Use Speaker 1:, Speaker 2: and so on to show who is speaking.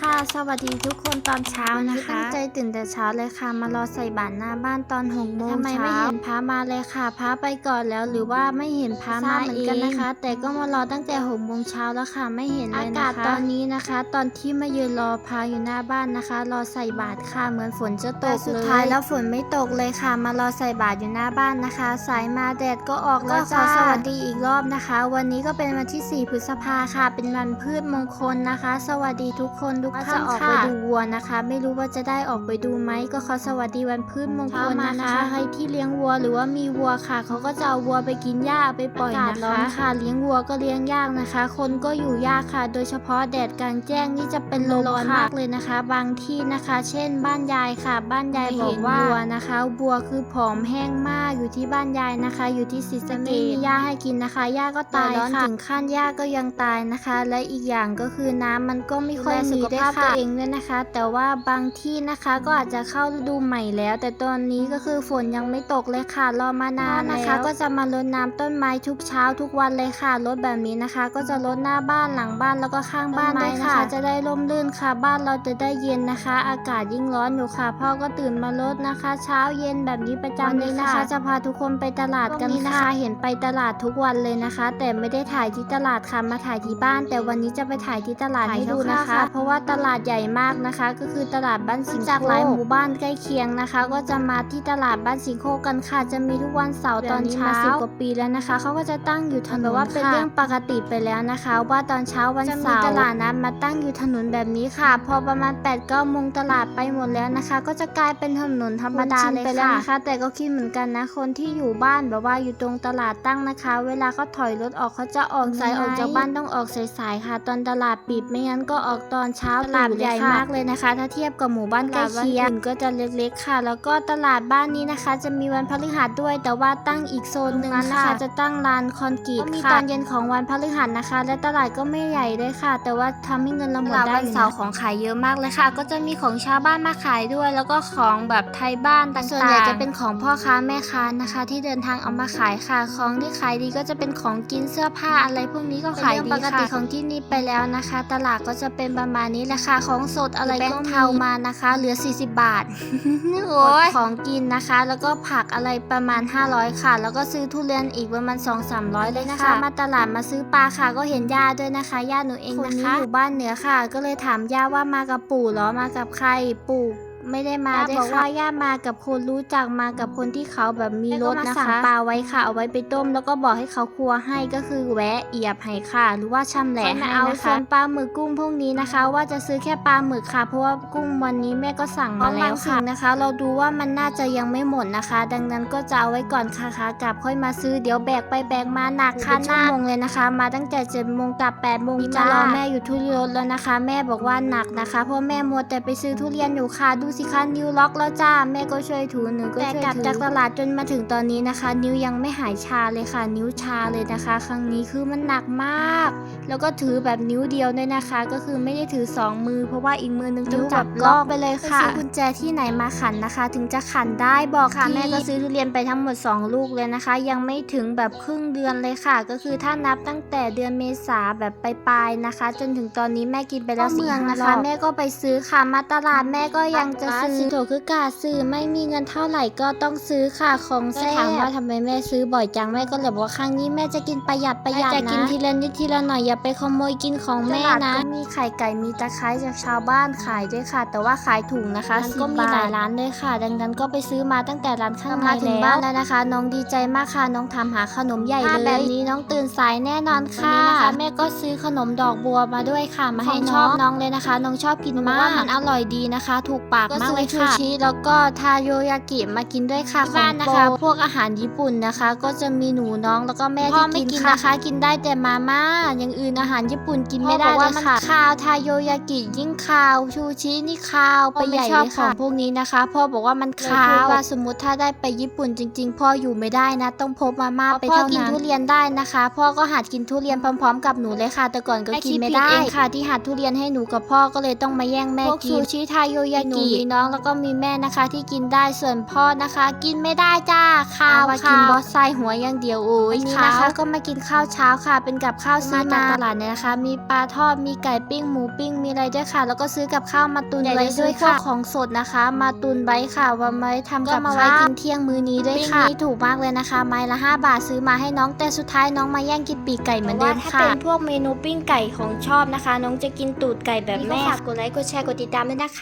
Speaker 1: ค่ะ สวัสดีทุกคนตอนเช้านะคะ ตั้งใจตื่นแต่เช้าเลยค่ะ มารอใส่บาตรหน้าบ้านตอนหกโมงทำไมไม่เห็นพระมาเลยค่ะ พระไปก่อนแล้วหรือว่าไม่เห็นพระมาเหมือนกันนะคะ แต่ก็มารอตั้งแต่หกโมงเช้าแล้วค่ะ ไม่เห็นเลยนะคะ อากาศตอนนี้นะคะ ตอนที่มายืนรอพระอยู่หน้าบ้านนะคะ รอใส่บาตรค่ะ เหมือนฝนจะตกสุดท้ายแล้วฝนไม่ตกเลยค่ะ มารอใส่บาตรอยู่หน้าบ้านนะคะ สายมาแดดก็ออกแล้วจ้าสวัสดีอีกรอบนะคะ วันนี้ก็เป็นวันที่ 4 พฤษภาค่ะ เป็นวันพืชมงคลนะคะ สวัสดีทุกคนทุกท่านจะออกไปดูวัวนะคะ ไม่รู้ว่าจะได้ออกไปดูไหมก็ขอสวัสดีวันพืชมงคลนะคะใครที่เลี้ยงวัวหรือว่ามีวัวค่ะเขาก็จะเอาวัวไปกินหญ้าเอาไปปล่อยนะคะค่ะ เลี้ยงวัวก็เลี้ยงยากนะคะ คนก็อยู่ยากค่ะ โดยเฉพาะแดดกลางแจ้งนี่จะเป็นลมร้อนมากเลยนะคะ บางที่นะคะ เช่น บ้านยายค่ะ บ้านยายบอกว่าวัวนะคะวัวคือผอมแห้งมากอยู่ที่บ้านยายนะคะ อยู่ที่ศรีสะเกษไม่มีหญ้าให้กินนะคะหญ้าก็ตายค่ะถึงขั้นหญ้าก็ยังตายนะคะ และอีกอย่างก็คือน้ำมันก็ไม่ค่อยมีด้วยค่ะตัวเองด้วยนะคะ แต่ว่าบางที่นะคะก็อาจจะเข้าฤดูใหม่แล้ว แต่ตอนนี้ก็คือฝนยังไม่ตกเลยค่ะรอมานานนะคะ ก็จะมารดน้ำต้นไม้ทุกเช้าทุกวันเลยค่ะรดแบบนี้นะคะ ก็จะรดหน้าบ้านหลังบ้านแล้วก็ข้างบ้านด้วยค่ะ จะได้ร่มรื่นค่ะ บ้านเราจะได้เย็นนะคะ อากาศยิ่งร้อนอยู่ค่ะ พ่อก็ตื่นมารดนะคะ เช้าเย็นแบบนี้ประจำเลยนะคะ จะพาทุกคนไปตลาดกันนะคะเห็นไปตลาดทุกวันเลยนะคะ แต่ไม่ได้ถ่ายที่ตลาดค่ะมาถ่ายที่บ้าน แต่วันนี้จะไปถ่ายที่ตลาดให้ดูนะคะ เพราะว่าตลาดใหญ่มากนะคะ ก็คือตลาดบ้านสิงห์จากหลายหมู่บ้านใกล้เคียงนะคะ ก็จะมาที่ตลาดบ้านสิงโคกันค่ะ จะมีทุกวันเสาร์ตอนเช้าสิบกว่าปีแล้วนะคะเขาก็จะตั้งอยู่ถนนว่าเป็นเรื่องปกติไปแล้วนะคะ ว่าตอนเช้าวันเสาร์ตลาดนัดมาตั้งอยู่ถนนแบบนี้ค่ะ พอประมาณ8ปดเก้าโมงตลาดไปหมดแล้วนะคะ ก็จะกลายเป็นถนนธรรมดาเลยค่ะนะคะ แต่ก็คิดเหมือนกันนะ คนที่อยู่บ้านแบบว่าอยู่ตรงตลาดตั้งนะคะ เวลาเขาถอยรถออกเขาจะออกสายออกจากบ้านต้องออกสายๆค่ะ ตอนตลาดปิดไม่งั้นก็ออกตอนเช้าตลาดใหญ่มากเลยนะคะ ถ้าเทียบกับหมู่บ้านใกล้เคียงก็จะเล็กๆค่ะ แล้วก็ตลาดบ้านนี้นะคะ จะมีวันพฤหัสด้วย แต่ว่าตั้งอีกโซนหนึ่งนะคะ จะตั้งลานคอนกรีตมีตอนเย็นของวันพฤหัสนะคะ และตลาดก็ไม่ใหญ่เลยค่ะ แต่ว่าทำให้เงินเราหมดได้วันเสาร์ของขายเยอะมากเลยค่ะ ก็จะมีของชาวบ้านมาขายด้วย แล้วก็ของแบบไทยบ้านต่างๆส่วนใหญ่จะเป็นของพ่อค้าแม่ค้านะคะ ที่เดินทางเอามาขายค่ะ ของที่ขายดีก็จะเป็นของกินเสื้อผ้าอะไรพวกนี้ก็ขายดีค่ะปกติของที่นี่ไปแล้วนะคะ ตลาดก็จะเป็นประมาณนี้แหละค่ะของสดอะไรก็เทามานะคะ เหลือ 40 บาทโอ้ยของกินนะคะ แล้วก็ผักอะไรประมาณ 500 ค่ะ แล้วก็ซื้อทุเรียนอีกประมาณ 2-300 เลยนะคะ มาตลาดมาซื้อปลาค่ะ ก็เห็นย่าด้วยนะคะย่าหนูเองนะคะอยู่บ้านเหนือค่ะ ก็เลยถามย่าว่ามากับปู่เหรอมากับใครปู่ ไม่ได้มาด้วยค่ะบอกว่าย่ามากับคนรู้จักมากับคนที่เขาแบบมีรถนะคะปลาไว้ค่ะ เอาไว้ไปต้ม แล้วก็บอกให้เขาครัวให้ก็คือแวะเอียบให้ค่ะ หรือว่าชำแหละให้นะคะส่วนปลาหมึกกุ้งพวกนี้นะคะ ว่าจะซื้อแค่ปลาหมึกค่ะ เพราะว่ากุ้งวันนี้แม่ก็สั่งมาแล้วค่ะนะคะ เราดูว่ามันน่าจะยังไม่หมดนะคะ ดังนั้นก็จะเอาไว้ก่อนค่ะค่ะกลับค่อยมาซื้อเดี๋ยวแบกไปแบกมาหนักค่ะชั่วโมงเลยนะคะ มาตั้งแต่เจ็ดโมงกลับแปดโมงจ้ารอแม่อยู่ทุเรียนแล้วนะคะ แม่บอกว่าหนักนะคะเพราะแม่มัวแต่ไปซื้อทุเรียนอยู่ค่ะดูสิคะนิ้วล็อกแล้วจ้าแม่ก็ช่วยถูหนูก็ช่วยกลับจากตลาดจนมาถึงตอนนี้นะคะ นิ้วยังไม่หายชาเลยค่ะ นิ้วชาเลยนะคะ ครั้งนี้คือมันหนักมาก แล้วก็ถือแบบนิ้วเดียวด้วยนะคะ ก็คือไม่ได้ถือสองมือ เพราะว่าอีกมือนึงต้องจับล็อกไปเลยค่ะซื้อกุญแจที่ไหนมาขันนะคะ ถึงจะขันได้บอกค่ะแม่ก็ซื้อทุเรียนไปทั้งหมด 2 ลูกเลยนะคะ ยังไม่ถึงแบบครึ่งเดือนเลยค่ะ ก็คือถ้านับตั้งแต่เดือนเมษาแบบปลายๆนะคะ จนถึงตอนนี้แม่กินไปแล้วสี่ห้ารอบแม่ก็ไปซื้อค่ะมาตลาดแม่ก็ยังจะซื้อโถคือกาซื้อไม่มีเงินเท่าไหร่ก็ต้องซื้อค่ะของแซ่ถามว่าทำไมแม่ซื้อบ่อยจังแม่ก็เลยบอกว่าครั้งนี้แม่จะกินประหยัดประหยัดนะจะกินทีละนิดทีละหน่อยอย่าไปขโมยกินของแม่นะมีไข่ไก่มีตะไคร้จากชาวบ้านขายด้วยค่ะ แต่ว่าขายถุงนะคะมันก็มีหลายร้านด้วยค่ะ ดังนั้นก็ไปซื้อมาตั้งแต่ร้านข้างในถึงบ้านแล้วนะคะ น้องดีใจมากค่ะน้องทำหาขนมใหญ่เลยแบบนี้น้องตื่นสายแน่นอนค่ะนะคะแม่ก็ซื้อขนมดอกบัวมาด้วยค่ะ มาให้น้องน้องเลยนะคะ น้องชอบกินมากมันอร่อยดีนะคะ ถูกปากมากเลยค่ะชูชีแล้วก็ทาโยยากิมากินด้วยค่ะบ้านนะคะ พวกอาหารญี่ปุ่นนะคะ ก็จะมีหนูน้องแล้วก็แม่ที่กินนะคะ กินได้แต่มาม่าอย่างอื่นอาหารญี่ปุ่นกินไม่ได้เลยค่ะคาวทาโยยากิยิ่งคาวชูชินี่คาวไปใหญ่เลยค่ะพวกนี้นะคะ พ่อบอกว่ามันคาวว่าสมมติถ้าได้ไปญี่ปุ่นจริง ๆ พ่ออยู่ไม่ได้นะ ต้องพบมาม่าไปเท่านั้นพ่อกินทุเรียนได้นะคะ พ่อก็หัดกินทุเรียนพร้อม ๆ กับหนูเลยค่ะ แต่ก่อนก็กินไม่ได้ค่ะ ที่หัดทุเรียนให้หนูกับพ่อก็เลยต้องมาแย่งแม่กินชูชิทาโยยากิมีน้องแล้วก็มีแม่นะคะที่กินได้ส่วนพ่อนะคะ กินไม่ได้จ้าข้าวค่ะกินบอสไซหัวอย่างเดียวโอ้ยนี้นะคะก็มากินข้าวเช้าค่ะ เป็นกับข้าวซื้อมาจากตลาดเนี่ยนะคะ มีปลาทอดมีไก่ปิ้งหมูปิ้งมีอะไรด้วยค่ะ แล้วก็ซื้อกับข้าวมาตุนไว้ด้วยค่ะของสดนะคะ มาตุนไว้ค่ะว่าไว้ทำกับข้าวกินเที่ยงมื้อนี้ด้วยค่ะนี่ถูกมากเลยนะคะ ไม้ละ 5 บาทซื้อมาให้น้องแต่สุดท้ายน้องมาแย่งกินปีกไก่เหมือนเดิมค่ะถ้าเป็นพวกเมนูปิ้งไก่ของชอบนะคะ น้องจะกินตูดไก่แบบแม่ฝากกดไลค์กดแชร์กดติดตามด้วยนะคะ